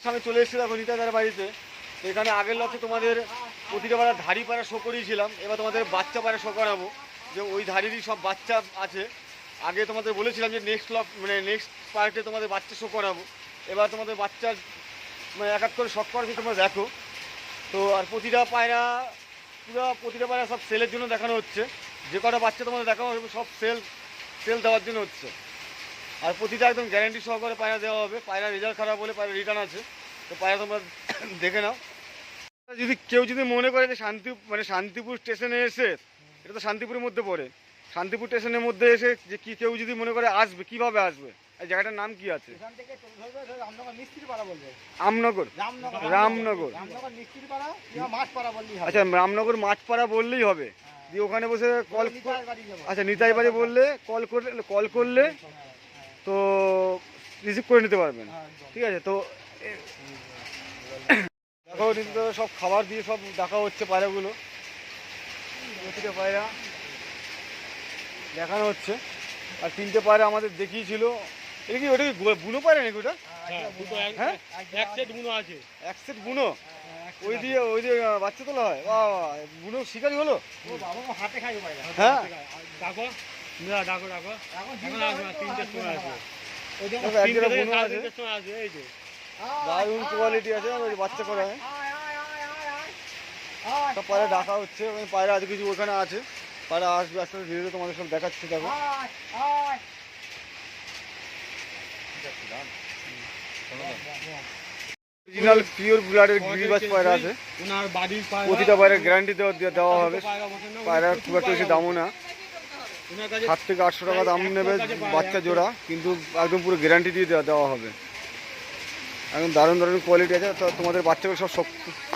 সামনে চলে এসেছি দেখো বাড়িতে। এখানে আগের লক্ষ্যে তোমাদের প্রতিটা পাড়া ধাড়ি পাড়া শো করিয়েছিলাম। এবার তোমাদের বাচ্চা পাড়া শো করাবো। যে ওই ধাড়িরই সব বাচ্চা আছে। আগে তোমাদের বলেছিলাম যে নেক্সট লক মানে নেক্সট পার্টে তোমাদের বাচ্চা শো করাবো। এবার তোমাদের বাচ্চার মানে এক এক করে শখ করাচ্ছি তোমরা দেখো। তো আর প্রতিটা পায়রা, পুরো প্রতিটা পায়রা সব সেলের জন্য দেখানো হচ্ছে। যে কটা বাচ্চা তোমাদের দেখানো সব সেল সেল দেওয়ার জন্য হচ্ছে। আর প্রতিটা একদম গ্যারান্টি সহকারে পায়রা দেওয়া হবে। পায়রা রেজাল্ট খারাপ হলে পায়রা রিটার্ন আছে। তো পায়রা তোমরা দেখে নাও। যদি কেউ যদি মনে করে যে শান্তি মানে শান্তিপুর স্টেশনে এসে এটা তো শান্তিপুরের মধ্যে পড়ে। শান্তিপুর স্টেশনের মধ্যে এসে যে কি কেউ যদি মনে করে আসবে কীভাবে আসবে? এই জায়গাটার নাম কি আছে? রামনগর রামনগর আচ্ছা রামনগর মাছপাড়া বললেই হবে। দিয়ে ওখানে বসে কল আচ্ছা নিতাই বাড়ি বললে কল করলে কল করলে তো রিসিভ করে নিতে পারবেন। হ্যাঁ, ঠিক আছে তো দেখো নিত্য সব খাবার দিয়ে সব দেখা হচ্ছে পায়রাগুলো। প্রতিটা পায়রা দেখানো হচ্ছে। আর তিনটে পায়রা আমাদের দেখিয়েছিল। এটা কি ওটা কি বুনো পায়রা নাকি ওটা? হ্যাঁ, এক হ্যাঁ? এক সেটগুলো আছে। এক সেট বুনো? হ্যাঁ, ওই দিয়ে ওই দিয়ে বাচ্চা তোলা হয়? বুনো শিকারি হলো? হাতে খাই হ্যাঁ? না ডাকো ডাকো এখন এখন আসবে তিনটের সময় আসবে ওই যে দেখো, এক তিনটে জায়গায় থেকে বুনো আছে সময় আসবে এই যে দারুণ কোয়ালিটি আছে ওই বাচ্চা করা হয় সব পায়রা ডাকা হচ্ছে পায়রা আছে কিছু ওখানে আছে পায়রা আসবে আস্তে আস্তে ধীরে তোমাদের সব দেখাচ্ছি দেখো অরিজিনাল পিওর ব্লাডের গিরিবাজ পায়রা আছে প্রতিটা পায়রা গ্যারান্টি দেওয়া দেওয়া হবে পায়রা খুব একটা বেশি দামও না সাত থেকে আটশো টাকা দাম নেবে বাচ্চা জোড়া কিন্তু একদম পুরো গ্যারান্টি দিয়ে দেওয়া দেওয়া হবে। একদম দারুণ দারুণ কোয়ালিটি আছে। তো তোমাদের বাচ্চাকে সব সব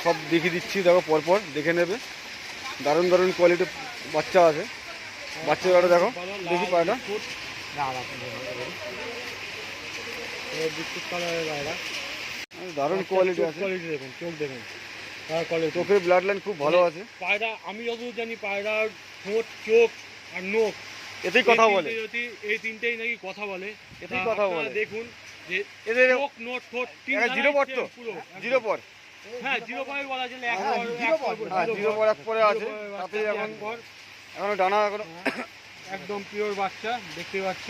সব দেখিয়ে দিচ্ছি দেখো পরপর দেখে নেবে। দারুণ দারুণ কোয়ালিটি বাচ্চা আছে। বাচ্চা জোড়াটা দেখো দেখি পায়রা দারুণ কোয়ালিটি আছে। কোয়ালিটি দেখুন চোখ দেখুন। চোখের ব্লাড লাইন খুব ভালো আছে। পায়রা আমি যতদূর জানি পায়রার ঠোঁট চোখ আর নোখ এতেই কথা বলে যদি- এই তিনটেই নাকি কথা বলে এতেই কথা বলে। দেখুন যে এদের চোখ নোট ঠোঁট তিন জিরো পর তো? জিরো পর হ্যাঁ জিরো পয়েন্ট বলা যায় এক হ্যাঁ, জিরো পর, পর, হ্যাঁ জিরো পর এক পরে আছে তাতে এক এখন ডানা এখনও একদম পিওর বাচ্চা দেখতে পাচ্ছ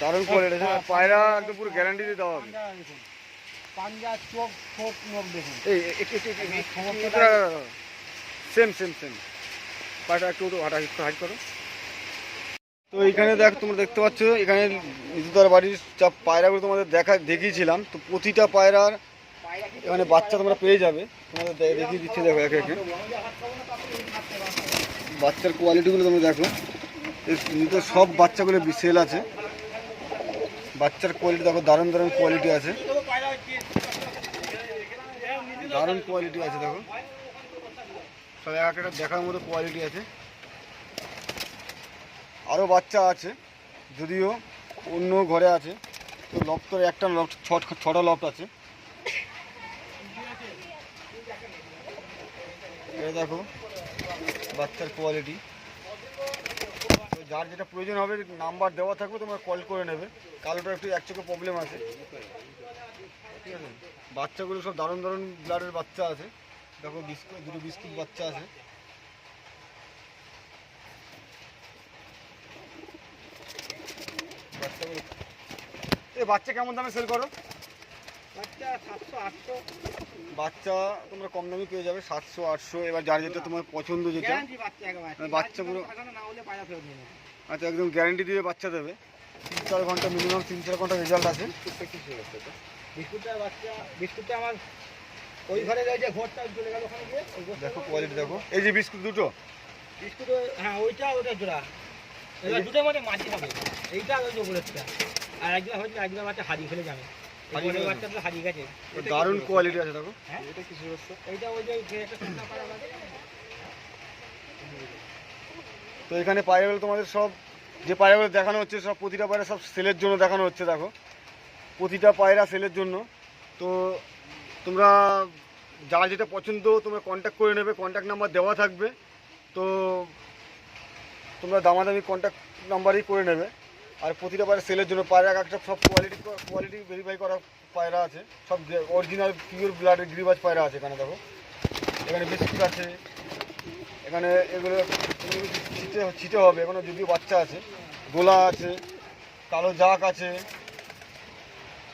দারুণ কোয়ালিটি পায়রা একদম পুরো গ্যারান্টি দিয়ে দেওয়া হবে পাঞ্জা দেখুন চোখ নখ দেখুন সেম সেম সেম পায়রা একটু হাঁটা একটু হাইট করো তো এখানে দেখ, তোমরা দেখতে পাচ্ছ, এখানে নিজুদার বাড়ির যা পায়রাগুলো তোমাদের দেখা, দেখিয়েছিলাম, তো প্রতিটা পায়রার এখানে বাচ্চা তোমরা পেয়ে যাবে। তোমাদের দেখিয়ে দিচ্ছি, দেখো একে একে। বাচ্চার কোয়ালিটিগুলো তোমরা দেখো। নিতে সব বাচ্চাগুলো সেল আছে। বাচ্চার কোয়ালিটি দেখো, দারুণ দারুণ কোয়ালিটি আছে। দারুণ কোয়ালিটি আছে, দেখো। সব এক একটা দেখার মতো কোয়ালিটি আছে। আরও বাচ্চা আছে, যদিও অন্য ঘরে আছে, তো লফটের একটা লফট, ছ- ছটা লফট আছে। দেখো, বাচ্চার কোয়ালিটি তো যার যেটা প্রয়োজন হবে, নাম্বার দেওয়া থাকবে, তোমরা কল করে নেবে। কালোটা একটু এক চোখে প্রবলেম আছে। ঠিক আছে? বাচ্চাগুলো সব দারুণ দারুণ ব্লাডের বাচ্চা আছে। দেখো, বিস্কুট, দুটো বিস্কুট বাচ্চা আছে বাচ্চাগুলো এই বাচ্চা কেমন দামে সেল করো? বাচ্চা সাতশো আটশো। বাচ্চা তোমরা কম দামে পেয়ে যাবে সাতশো আটশো। এবার যার যেটা তোমার পছন্দ যেটা। বাচ্চা মানে নেবে। আচ্ছা একদম গ্যারান্টি দিয়ে বাচ্চা দেবে। তিন চার ঘণ্টা মিনিমাম তিন চার ঘণ্টা রেজাল্ট আছে। বিস্কুটটার বাচ্চা বিস্কুটটা আমার ওই ঘরে ঘরটা চলে গেল ওখানে গিয়ে। দেখো কোয়ালিটি দেখো। এই যে বিস্কুট দুটো। বিস্কুট হ্যাঁ ওইটা ওটা জোড়া। এবার দুটোর মধ্যে মাঝি হবে। এইটা আর হয়তো বাচ্চা হারিয়ে ফেলে যাবে। হারিয়ে গেছে। দারুণ কোয়ালিটি আছে দেখো। হ্যাঁ? এটা কিছু এইটা ওই যে যে একটা শুকনা পাড়া আছে তো এখানে পায়রাগুলো তোমাদের সব যে পায়রাগুলো দেখানো হচ্ছে সব প্রতিটা পায়রা সব সেলের জন্য দেখানো হচ্ছে দেখো। প্রতিটা পায়রা সেলের জন্য। তো তোমরা যার যেটা পছন্দ তোমরা কন্ট্যাক্ট করে নেবে। কন্ট্যাক্ট নাম্বার দেওয়া থাকবে। তো তোমরা দামাদামি কন্ট্যাক্ট নাম্বারই করে নেবে। আর প্রতিটা পায়রা সেলের জন্য পায়রা এক একটা সব কোয়ালিটি কোয়ালিটি ভেরিফাই করা পায়রা আছে। সব অরিজিনাল পিওর ব্লাডের গ্রিবাজ পায়রা আছে এখানে দেখো। এখানে বিস্কুট আছে। এখানে এগুলো ছিটে ছিটে হবে। এখানে যদিও বাচ্চা আছে। গোলা আছে। কালো জাক আছে।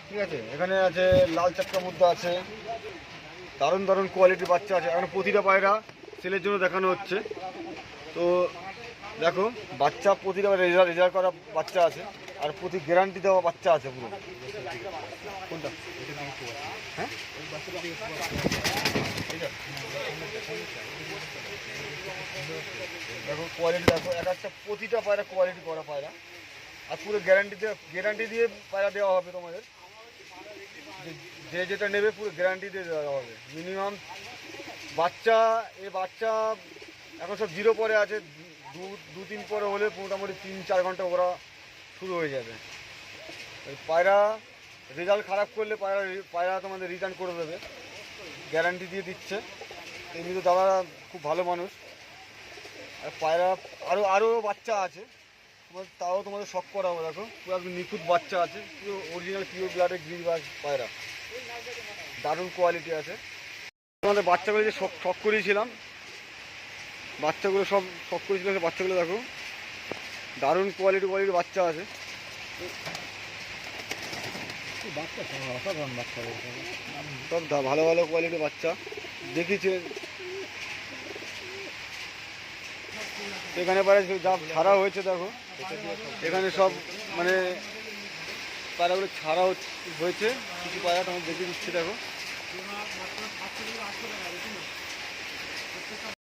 ঠিক আছে? এখানে আছে, লাল চাক্কা মুদ্রা আছে। দারুণ দারুণ কোয়ালিটির বাচ্চা আছে। এখন প্রতিটা পায়রা সেলের জন্য দেখানো হচ্ছে। তো দেখো, বাচ্চা প্রতিটা রেজাল্ট রেজাল্ট করা বাচ্চা আছে, আর প্রতি গ্যারান্টি দেওয়া বাচ্চা আছে পুরো। কোনটা? হ্যাঁ? দেখো কোয়ালিটি দেখো, এক একটা প্রতিটা পায়রা কোয়ালিটি করা পায়রা। আর পুরো গ্যারান্টি গ্যারান্টি দিয়ে পায়রা দেওয়া হবে তোমাদের। যে যেটা নেবে পুরো গ্যারান্টি দিয়ে দেওয়া হবে। মিনিমাম বাচ্চা এ বাচ্চা এখন সব জিরো পরে আছে দু দু তিন পরে হলে মোটামুটি তিন, চার ঘণ্টা ওরা শুরু হয়ে যাবে। পায়রা রেজাল্ট খারাপ করলে পায়রা পায়রা তোমাদের রিটার্ন করে দেবে। গ্যারান্টি দিয়ে দিচ্ছে। এমনি তো দাদা খুব ভালো মানুষ। আর পায়রা আরও আরও বাচ্চা আছে। তোমার, তাও তোমাদের শখ করাবো, দেখো। পুরো একদম নিখুঁত বাচ্চা আছে। পুরো অরিজিনাল পিওর ব্লাডের গ্রিন পায়রা। দারুণ কোয়ালিটি আছে। তোমাদের বাচ্চাগুলো যে শখ শখ করিয়েছিলাম বাচ্চাগুলো সব শখ করেছিল বাচ্চাগুলো দেখো। দারুণ কোয়ালিটি কোয়ালিটির বাচ্চা আছে। বাচ্চা অসাধারণ বাচ্চা সব ভালো ভালো কোয়ালিটির বাচ্চা। দেখিছে এখানে পারে যা ছাড়া হয়েছে দেখো। এখানে সব মানে পায়রাগুলো ছাড়া হয়েছে। কিছু পায়রা তোমার দেখে দিচ্ছি দেখো।